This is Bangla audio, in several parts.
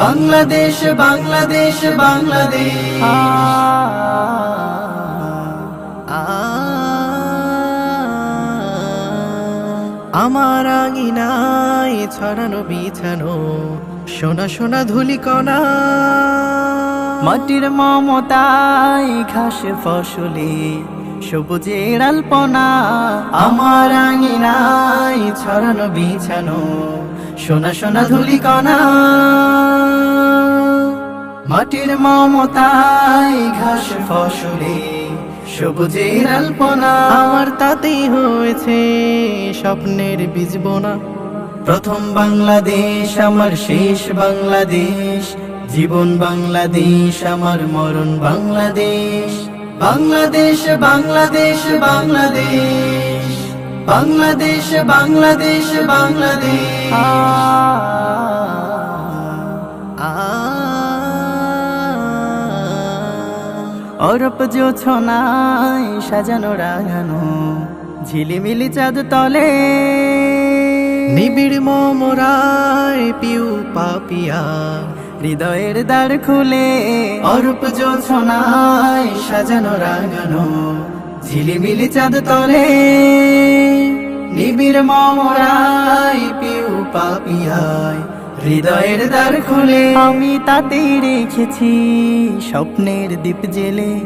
বাংলাদেশ বাংলাদেশ বাংলাদেশ। আমার আঙিনায় ছড়ানো বিছানো সোনা সোনা ধুলিকণা। মাটির মমতায় ঘাস ফসলে সবুজের আলপনা আমার আঙিনায় ছড়ানো বিছানো। সোনা সোনা ধুলিকণা মাটির মমতায় ঘাস ফসলে সবুজের আলপনা। আমার তাতেই হয়েছে স্বপ্নের বীজ বোনা। প্রথম বাংলাদেশ আমার শেষ বাংলাদেশ। জীবন বাংলাদেশ আমার মরণ বাংলাদেশ। বাংলাদেশ বাংলাদেশ বাংলাদেশ। বাংলাদেশ বাংলাদেশ বাংলাদেশ। অরপ জোছনায় সাজানো রাগানো ঝিলিমিলি চাঁদ তলে। নিবিড় মমরায় পিউ পাপিয়া হৃদয়ের দ্বার খুলে। অরূপ জোছনায় সাজানো রাগানো ঝিলিমিলি চাঁদ তলে নিবিড় মমরাই পিউ পাপিয়ায় হৃদয়ের দ্বার খুলে। আমি তাতেই রেখেছি স্বপ্নের দ্বীপ জেলে।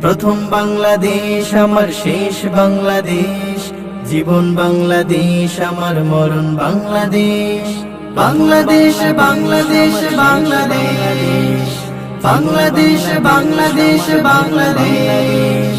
প্রথম বাংলাদেশ আমার শেষ বাংলাদেশ। জীবন বাংলাদেশ আমার মরণ বাংলাদেশ। বাংলাদেশ বাংলাদেশ বাংলাদেশ। বাংলাদেশ বাংলাদেশ বাংলাদেশ।